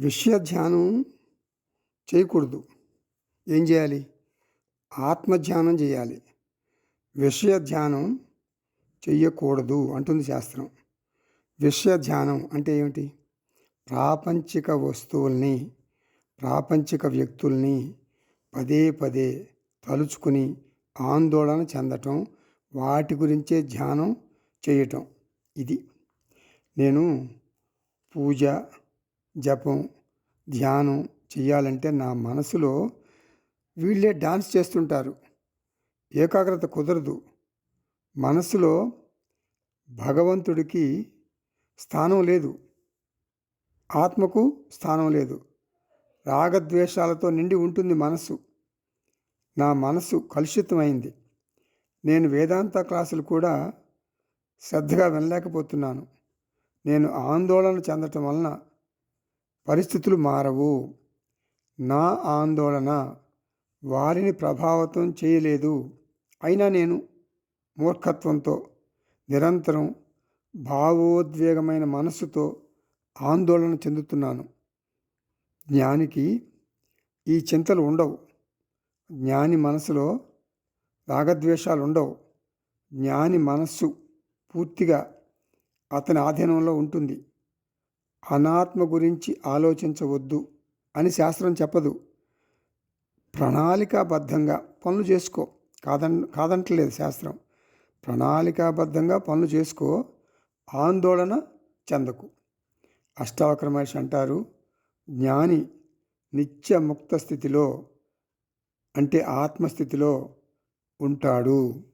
విషయ ధ్యానం చేయకూడదు. ఏం చేయాలి? ఆత్మధ్యానం చేయాలి. విషయ ధ్యానం చెయ్యకూడదు అంటుంది శాస్త్రం. విషయ ధ్యానం అంటే ఏమిటి? ప్రాపంచిక వస్తువుల్ని ప్రాపంచిక వ్యక్తుల్ని పదే పదే తలుచుకుని ఆందోళన చెందటం వాటి గురించే ధ్యానం చేయటం. ఇది. నేను పూజ జపం ధ్యానం చేయాలంటే నా మనసులో వీళ్ళే డాన్స్ చేస్తుంటారు. ఏకాగ్రత కుదరదు. మనసులో భగవంతుడికి స్థానం లేదు. ఆత్మకు స్థానం లేదు. రాగద్వేషాలతో నిండి ఉంటుంది మనసు. నా మనసు కలుషితమైంది. నేను వేదాంత క్లాసులు కూడా శ్రద్ధగా వినలేకపోతున్నాను. నేను ఆందోళన చెందటం వలన పరిస్థితులు మారవు. నా ఆందోళన వారిని ప్రభావితం చేయలేదు. అయినా నేను మూర్ఖత్వంతో నిరంతరం భావోద్వేగమైన మనస్సుతో ఆందోళన చెందుతున్నాను. జ్ఞానికి ఈ చింతలు ఉండవు. జ్ఞాని మనసులో రాగద్వేషాలు ఉండవు జ్ఞాని మనస్సు పూర్తిగా అతని ఆధీనంలో ఉంటుంది. అనాత్మ గురించి ఆలోచించవద్దు అని శాస్త్రం చెప్పదు. ప్రణాళికాబద్ధంగా పనులు చేసుకో. కాదన్ కాదంటలేదు శాస్త్రం. ప్రణాళికాబద్ధంగా పనులు చేసుకో. ఆందోళన చెందకు. అష్టావక్ర మహర్షి అంటారు జ్ఞాని నిత్య ముక్త స్థితిలో అంటే ఆత్మస్థితిలో ఉంటాడు.